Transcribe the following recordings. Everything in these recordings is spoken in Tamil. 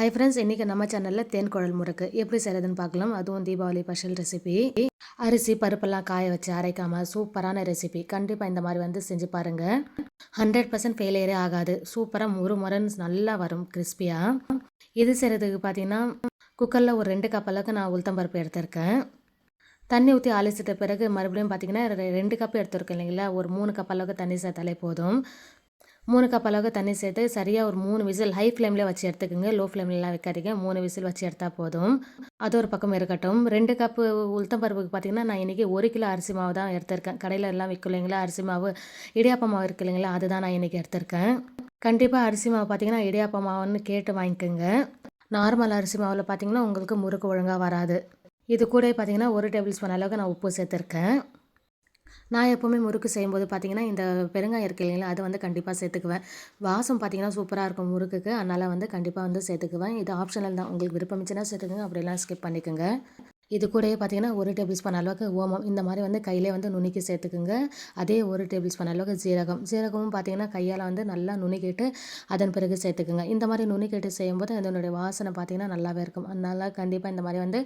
ஹை ஃப்ரெண்ட்ஸ் இன்றைக்கி நம்ம சேனலில் தேன் குழல் முறுக்கு. எப்படி செய்கிறதுன்னு பார்க்கலாம். அதுவும் தீபாவளி ஸ்பெஷல் ரெசிபி அரிசி பருப்பெல்லாம் காய வச்சு அரைக்காமல் சூப்பரான ரெசிபி கண்டிப்பாக இந்த மாதிரி வந்து செஞ்சு பாருங்கள் ஹண்ட்ரட் பர்சன்ட் ஃபெயிலியரே ஆகாது. சூப்பராக முறு முறன்னு நல்லா வரும் கிறிஸ்பியாக இது செய்கிறதுக்கு பார்த்தீங்கன்னா குக்கரில் ஒரு ரெண்டு கப் அளவுக்கு நான் உளுத்தம் பருப்பு எடுத்திருக்கேன். தண்ணி ஊற்றி அலசிட்ட பிறகு மறுபடியும் பார்த்தீங்கன்னா ரெண்டு கப் எடுத்துருக்கேன் இல்லைங்களா? ஒரு மூணு கப் அளவுக்கு தண்ணி சேர்த்தாலே போதும். மூணு கப் அளவுக்கு தண்ணி சேர்த்து சரியாக ஒரு மூணு விசில் ஹை ஃப்ளேமில் வச்சு எடுத்துக்கோங்க. லோ ஃப்ளேம்லலாம் வைக்காதீங்க. மூணு விசில் வச்சு எடுத்தால் போதும். அது ஒரு பக்கம் இருக்கட்டும். ரெண்டு கப்பு உளுத்தம் பருப்புக்கு பார்த்திங்கன்னா நான் இன்றைக்கி ஒரு கிலோ அரிசி மாவு தான் எடுத்திருக்கேன். கடையில் எல்லாம் விற்கும் இல்லைங்களா? அரிசி மாவு இடியாப்ப மாவு இருக்கு இல்லைங்களா? அதுதான் நான் இன்றைக்கி எடுத்திருக்கேன். கண்டிப்பாக அரிசி மாவு பார்த்திங்கன்னா இடியாப்ப மாவுன்னு கேட்டு வாங்கிக்கோங்க. நார்மல் அரிசி மாவில் பார்த்திங்கன்னா உங்களுக்கு முறுக்கு ஒழுங்காக வராது. இது கூட பார்த்திங்கன்னா ஒரு டேபிள் ஸ்பூன் அளவுக்கு நான் உப்பு சேர்த்துருக்கேன். நான் எப்போவுமே முறுக்கு செய்யும்போது பார்த்தீங்கன்னா இந்த பெருங்காயம் இருக்கு இல்லைங்களா அது வந்து கண்டிப்பாக சேர்த்துக்குவேன். வாசம் பார்த்தீங்கன்னா சூப்பராக இருக்கும் முறுக்குக்கு. அதனால் வந்து கண்டிப்பாக வந்து சேர்த்துக்குவேன். இது ஆப்ஷனல் தான். உங்களுக்கு விருப்பம் சேர்த்துக்கோங்க. சேர்த்துக்குங்க அப்படிலாம் ஸ்கிப் பண்ணிக்கோங்க. இது கூடயே பார்த்தீங்கன்னா ஒரு டேபிள் ஸ்பூன் அளவுக்கு ஓமம். இந்த மாதிரி வந்து கையிலே வந்து நுணுக்கி சேர்த்துக்குங்க. அதே ஒரு டேபிள் ஸ்பூன் அளவுக்கு ஜீரகம் ஜீரகமும் பார்த்தீங்கன்னா கையால் வந்து நல்லா நுணுக்கிட்டு அதன் பிறகு சேர்த்துக்குங்க. இந்த மாதிரி நுணுக்கிட்டு செய்யும்போது அதனுடைய வாசனை பார்த்தீங்கன்னா நல்லாவே இருக்கும். அதனால் கண்டிப்பாக இந்த மாதிரி வந்து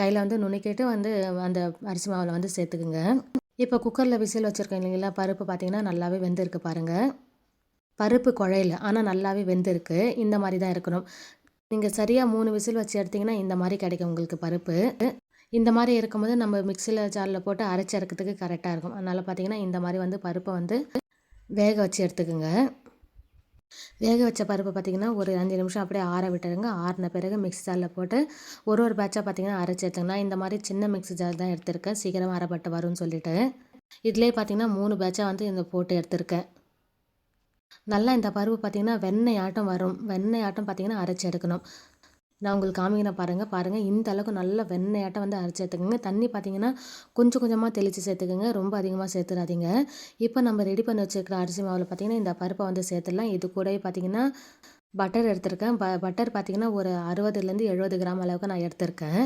கையில் வந்து நுணுக்கிட்டு வந்து அந்த அரிசி மாவில் வந்து சேர்த்துக்குங்க. இப்போ குக்கரில் விசில் வச்சுருக்கேன் இல்லைங்களா? பருப்பு பார்த்திங்கன்னா நல்லாவே வெந்திருக்கு பாருங்கள் பருப்பு குழையில ஆனால் நல்லாவே வெந்திருக்கு. இந்த மாதிரி தான் இருக்கணும். நீங்கள் சரியாக மூணு விசில் வச்சு எடுத்திங்கன்னா இந்த மாதிரி கிடைக்கும் உங்களுக்கு பருப்பு. இந்த மாதிரி இருக்கும்போது நம்ம மிக்சியில் ஜாரில் போட்டு அரைச்சி இறக்கிறதுக்கு கரெக்டாக இருக்கும். அதனால் பார்த்திங்கன்னா இந்த மாதிரி வந்து பருப்பை வந்து வேக வச்சு எடுத்துக்கோங்க. வேக வச்ச பருப்பு பார்த்திங்கன்னா ஒரு அஞ்சு நிமிஷம் அப்படியே ஆற விட்டுருங்க. ஆறின பிறகு மிக்ஸி ஜாரில் போட்டு ஒரு ஒரு பேட்சாக பார்த்திங்கன்னா அரைச்சி எடுத்துங்கன்னா இந்த மாதிரி சின்ன மிக்ஸி ஜார் தான் எடுத்திருக்கேன். சீக்கிரம் அரைப்பட்டு வரும்னு சொல்லிட்டு. இதிலே பார்த்திங்கன்னா மூணு பேட்சாக வந்து இந்த போட்டு எடுத்திருக்கேன். நல்லா இந்த பருப்பு பார்த்திங்கன்னா வெண்ணெய் ஆட்டம் வரும். வெண்ணெய் ஆட்டம் பார்த்திங்கன்னா அரைச்சி எடுக்கணும். நான் உங்களுக்கு காமிக்கிறேன் பாருங்கள் பாருங்கள் இந்த அளவுக்கு நல்ல வெண்ணையாட்டம் வந்து அரைச்சி எடுத்துக்கோங்க. தண்ணி பார்த்தீங்கன்னா கொஞ்சம் கொஞ்சமாக தெளித்து சேர்த்துக்கோங்க. ரொம்ப அதிகமாக சேர்த்துடாதீங்க இப்போ நம்ம ரெடி பண்ணி வச்சுருக்கிற அரிசி மாவில் பார்த்திங்கன்னா இந்த பருப்பை வந்து சேர்த்துடலாம். இது கூடவே பார்த்திங்கன்னா பட்டர் எடுத்திருக்கேன். ப பட்டர் பார்த்திங்கன்னா ஒரு அறுபதுலேருந்து எழுபது கிராம் அளவுக்கு நான் எடுத்திருக்கேன்.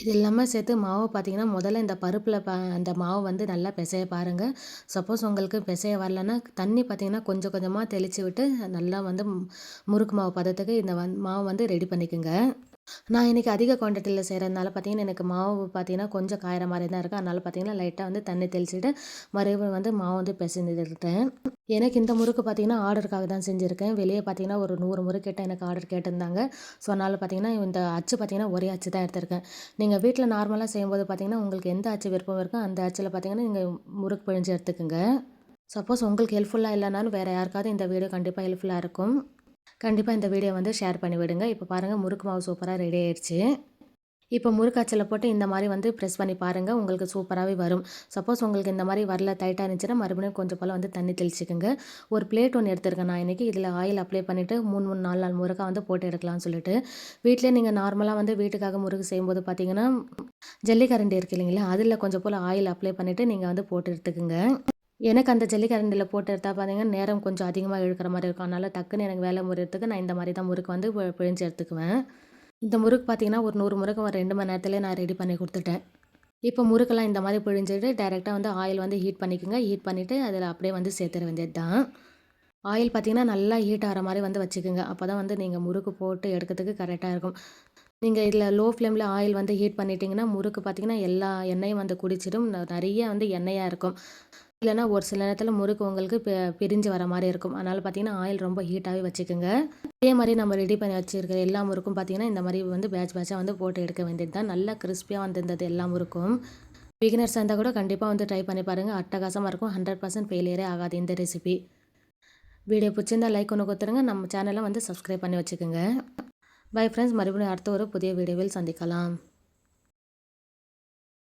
இது இல்லாமல் சேர்த்து மாவை பார்த்திங்கன்னா முதல்ல இந்த பருப்பில் ப அந்த மாவு வந்து நல்லா பிசைய பாருங்கள் சப்போஸ் உங்களுக்கு பிசைய வரலன்னா தண்ணி பார்த்திங்கன்னா கொஞ்சம் கொஞ்சமாக தெளித்து விட்டு நல்லா வந்து முறுக்கு மாவு பதத்துக்கு இந்த வந் மாவு வந்து ரெடி பண்ணிக்கோங்க. நான் இன்றைக்கி அதிக குவான்டிட்டியில் செய்கிறதுனால பார்த்தீங்கன்னா எனக்கு மாவு பார்த்தீங்கன்னா கொஞ்சம் காயிற மாதிரி தான் இருக்குது அதனால் பார்த்தீங்கன்னா லைட்டாக வந்து தண்ணி தெளிச்சுட்டு மறுபடியும் வந்து மாவு வந்து பிசைஞ்சிருக்கேன் எனக்கு இந்த முறுக்கு பார்த்தீங்கன்னா ஆர்டருக்காக தான் செஞ்சுருக்கேன். வெளியே பார்த்தீங்கன்னா ஒரு நூறு முறுக்கிட்ட எனக்கு ஆர்டர் கேட்டிருந்தாங்க. ஸோ அதனால் பார்த்தீங்கன்னா இந்த அச்சு பார்த்தீங்கன்னா ஒரே அச்சு தான் எடுத்திருக்கேன். நீங்கள் வீட்டில் நார்மலாக செய்யும்போது பார்த்தீங்கன்னா உங்களுக்கு எந்த அச்சு விருப்பம் இருக்கோ அந்த அச்சில் பார்த்தீங்கன்னா நீங்கள் முறுக்கு பிழிஞ்சு எடுத்துக்கோங்க. சப்போஸ் உங்களுக்கு ஹெல்ப்ஃபுல்லாக இல்லைனாலும் வேறு யாருக்காவது இந்த வீடியோ கண்டிப்பாக ஹெல்ப்ஃபுல்லாக இருக்கும். கண்டிப்பாக இந்த வீடியோ வந்து ஷேர் பண்ணி விடுங்க. இப்போ பாருங்கள் முறுக்கு மாவு சூப்பராக ரெடி ஆயிடுச்சு. இப்போ முறுக்காய்ச்சலை போட்டு இந்த மாதிரி வந்து ப்ரெஸ் பண்ணி பாருங்கள் உங்களுக்கு சூப்பராகவே வரும். சப்போஸ் உங்களுக்கு இந்த மாதிரி வரல டைட்டாக இருந்துச்சுன்னா மறுபடியும் கொஞ்சம் போல் வந்து தண்ணி தெளிச்சிக்கோங்க. ஒரு பிளேட் ஒன்று எடுத்துருக்கேன் நான் இன்றைக்கி இதில் ஆயில் அப்ளை பண்ணிவிட்டு மூணு மூணு நாலு நாள் முறுக்காக வந்து போட்டு எடுக்கலாம்னு சொல்லிட்டு. வீட்டிலே நீங்கள் நார்மலாக வந்து வீட்டுக்காக முறுக்கு செய்யும்போது பார்த்தீங்கன்னா ஜல்லிக்கரண்டி இருக்கு இல்லைங்களா? அதில் கொஞ்சம் போல் ஆயில் அப்ளை பண்ணிவிட்டு நீங்கள் வந்து போட்டு எடுத்துக்கோங்க. எனக்கு அந்த ஜல்லிக்கரண்டியில் போட்டு எடுத்தால் பார்த்தீங்கன்னா நேரம் கொஞ்சம் அதிகமாக இழுக்கிற மாதிரி இருக்கும். அதனால் டக்குன்னு எனக்கு வேலை முறையத்துக்கு நான் இந்த மாதிரி தான் முறுக்கு வந்து பிழிஞ்சு எடுத்துக்குவேன். இந்த முறுக்கு பார்த்தீங்கன்னா ஒரு நூறு முறுக்கு ஒரு ரெண்டு மணி நேரத்துலேயே நான் ரெடி பண்ணி கொடுத்துட்டேன். இப்போ முறுக்கெல்லாம் இந்த மாதிரி பிழிஞ்சிட்டு டேரெக்டாக வந்து ஆயில் வந்து ஹீட் பண்ணிக்கோங்க. ஹீட் பண்ணிவிட்டு அதில் அப்படியே வந்து சேர்த்துற வேண்டியது தான் ஆயில் பார்த்திங்கன்னா நல்லா ஹீட் ஆகிற மாதிரி வந்து வச்சுக்கோங்க. அப்போ தான் வந்து நீங்கள் முறுக்கு போட்டு எடுக்கிறதுக்கு கரெக்டாக இருக்கும். நீங்கள் இதில் லோ ஃப்ளேமில் ஆயில் வந்து ஹீட் பண்ணிட்டீங்கன்னா முறுக்கு பார்த்திங்கன்னா எல்லா எண்ணெயும் வந்து குடிச்சிடும். நிறைய வந்து எண்ணெயாக இருக்கும். இல்லைனா ஒரு சில நேரத்தில் முறுக்கு உங்களுக்கு பிரிஞ்சு வர மாதிரி இருக்கும். அதனால் பார்த்தீங்கன்னா ஆயில் ரொம்ப ஹீட்டாகவே வச்சுக்கோங்க. இதே மாதிரி நம்ம ரெடி பண்ணி வச்சுருக்கிற எல்லா முறுக்கும் பார்த்தீங்கன்னா இந்த மாதிரி வந்து பேட்ச் பேட்சாக வந்து போட்டு எடுக்க வேண்டியது தான் நல்லா கிறிஸ்பியாக வந்திருந்தது எல்லா முறுக்கும். பிகினர்ஸ் இருந்தால் கூட கண்டிப்பாக வந்து ட்ரை பண்ணி பாருங்கள் அட்டகாசமாக இருக்கும். ஹண்ட்ரட் பர்சன்ட் ஃபெயிலியரே ஆகாது இந்த ரெசிபி வீடியோ பிடிச்சிருந்தா லைக் ஒன்று கொடுத்துருங்க. நம்ம சேனலை வந்து சப்ஸ்கிரைப் பண்ணி வச்சுக்கோங்க. பை ஃப்ரெண்ட்ஸ் மறுபடியும் அடுத்த ஒரு புதிய வீடியோவில் சந்திக்கலாம்.